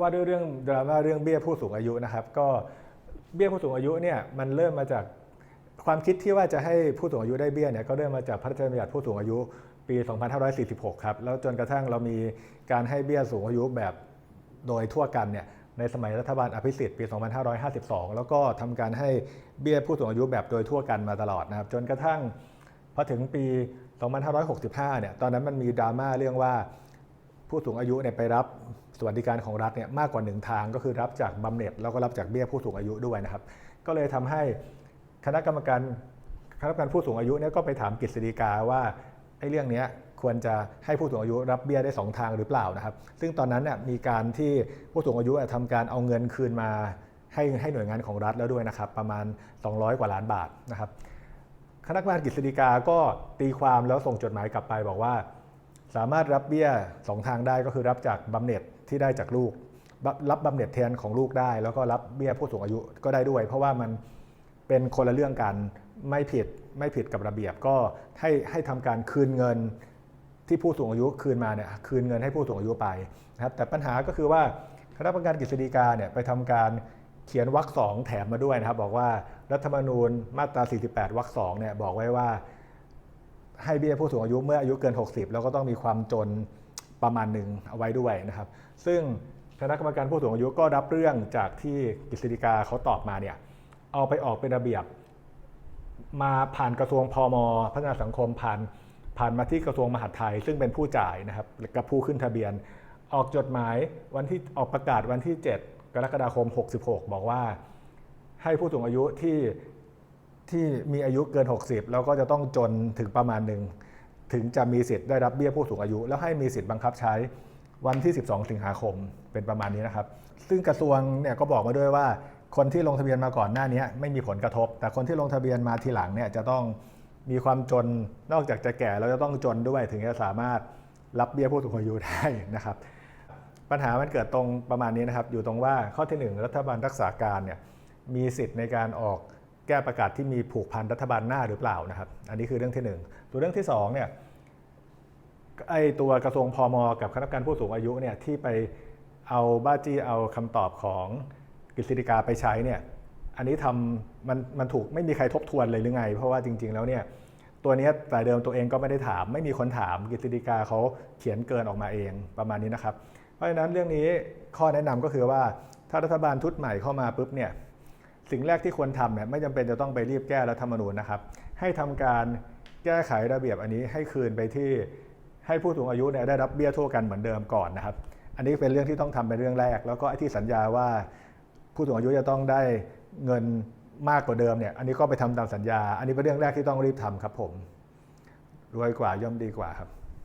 ว่าด้วยเรื่องดราม่าเรื่องเบี้ยผู้สูงอายุนะครับ ก็เบี้ยผู้สูงอายุเนี่ยมันเริ่มมาจากความคิดที่ว่าจะให้ผู้สูงอายุได้เบี้ยเนี่ยก็เริ่มมาจากพระราชบัญญัติผู้สูงอายุปี 2546 ครับ แล้วจนกระทั่งเรามีการให้เบี้ยสูงอายุแบบโดยทั่วกันเนี่ยในสมัยรัฐบาลอภิสิทธิ์ปี 2552 แล้วก็ทำการให้เบี้ยผู้สูงอายุแบบโดยทั่วกันมาตลอดนะครับจนกระทั่งพอถึงปี 2565 เนี่ยตอนนั้นมันมีดราม่าเรื่องว่าผู้สูงอายุเนี่ยไปรับ สวัสดิการของรัฐเนี่ยมากกว่าหนึ่งทางก็คือรับจากบำเหน็จแล้วก็รับจากเบี้ยผู้สูงอายุด้วยนะครับ ก็เลยทำให้คณะกรรมการคณะกรรมการผู้สูงอายุเนี่ยก็ไปถามกฤษฎีกาว่าไอ้เรื่องเนี้ยควรจะให้ผู้สูงอายุรับเบี้ยได้สองทางหรือเปล่านะครับ ซึ่งตอนนั้นเนี่ยมีการที่ผู้สูงอายุทำการเอาเงินคืนมาให้ให้หน่วยงานของรัฐแล้วด้วยนะครับ ประมาณ 200 กว่าล้านบาทนะครับ คณะกรรมการกฤษฎีกาก็ตีความแล้วส่งจดหมายกลับไปบอกว่า สามารถรับเบี้ยสองทางได้ก็คือรับจากบำเหน็จ ที่ได้จากลูก รับบบำเหน็จแทนของลูกได้ แล้วก็รับเบี้ยผู้สูงอายุก็ได้ด้วย เพราะว่ามันเป็นคนละเรื่องกันไม่ผิดไม่ผิดกับระเบียบก็ให้ให้ทำการคืนเงินที่ผู้สูงอายุคืนมาเนี่ยคืนเงินให้ผู้สูงอายุไปนะครับแต่ปัญหาก็คือว่าคณะกรรมการกฤษฎีกาเนี่ยไปทำการเขียนวรรคสองแถมมาด้วยนะครับ บอกว่ารัฐธรรมนูญมาตรา 48 วรรคสองเนี่ยบอกไว้ว่า ให้เบี้ยผู้สูงอายุเมื่ออายุเกิน 60 แล้วก็ต้องมีความจน ประมาณหนึ่งเอาไว้ด้วยนะครับ ซึ่งคณะกรรมการผู้สูงอายุก็รับเรื่องจากที่กฤษฎีกาเขาตอบมาเนี่ยเอาไปออกเป็นระเบียบ มาผ่านกระทรวงพอมพัฒนาสังคมผ่านผ่านมาที่กระทรวงมหาดไทย ซึ่งเป็นผู้จ่ายนะครับกับผู้ขึ้นทะเบียน ออกจดหมายวันที่ออกประกาศวันที่ 7 กรกฎาคม 66 บอกว่า ให้ผู้สูงอายุที่ที่มีอายุเกิน 60 แล้วก็จะต้องจนถึงประมาณหนึ่ง ถึงจะมีสิทธิ์ได้รับเบี้ยผู้สูงอายุ แล้วให้มีสิทธิ์บังคับใช้วันที่ 12 สิงหาคมเป็นประมาณนี้นะครับ ซึ่งกระทรวงเนี่ยก็บอกมาด้วยว่า คนที่ลงทะเบียนมาก่อนหน้านี้ไม่มีผลกระทบ แต่คนที่ลงทะเบียนมาทีหลังเนี่ยจะต้องมีความจนนอกจากจะแก่แล้วจะต้องจนด้วยถึงจะสามารถรับเบี้ยผู้สูงอายุได้นะครับ ปัญหามันเกิดตรงประมาณนี้นะครับ อยู่ตรงว่าข้อที่ 1 รัฐบาลรักษาการเนี่ยมีสิทธิ์ในการออก แก้ประกาศที่มีผูกพันรัฐบาลหน้าหรือเปล่านะครับ อันนี้คือเรื่องที่1ตัวเรื่องที่2เนี่ยไอตัวกระทรวงพมกับคณะกรรมการผู้สูงอายุเนี่ยที่ไปเอาบ้าจี้เอาคำตอบของกฤษฎีกาไปใช้เนี่ยอันนี้ทำมันมันถูกไม่มีใครทบทวนเลยหรือไง เพราะว่าจริง ๆ แล้วเนี่ยตัวนี้แต่เดิมตัวเองก็ไม่ได้ถาม ไม่มีคนถามกฤษฎีกาเขาเขียนเกินออกมาเองประมาณนี้นะครับ เพราะฉะนั้นเรื่องนี้ข้อแนะนำก็คือว่าถ้ารัฐบาลชุดใหม่เข้ามาปุ๊บเนี่ย สิ่งแรกที่ควรทำเนี่ยไม่จำเป็นจะต้องไปรีบแก้รัฐธรรมนูญนะครับ ให้ทำการแก้ไขระเบียบอันนี้ให้คืนไปที่ให้ผู้สูงอายุเนี่ยได้รับเบี้ยทั่วกันเหมือนเดิมก่อนนะครับ อันนี้เป็นเรื่องที่ต้องทำเป็นเรื่องแรก แล้วก็ไอ้ที่สัญญาว่าผู้สูงอายุจะต้องได้เงินมากกว่าเดิมเนี่ย อันนี้ก็ไปทำตามสัญญา อันนี้เป็นเรื่องแรกที่ต้องรีบทำครับผม รวยกว่าย่อมดีกว่าครับ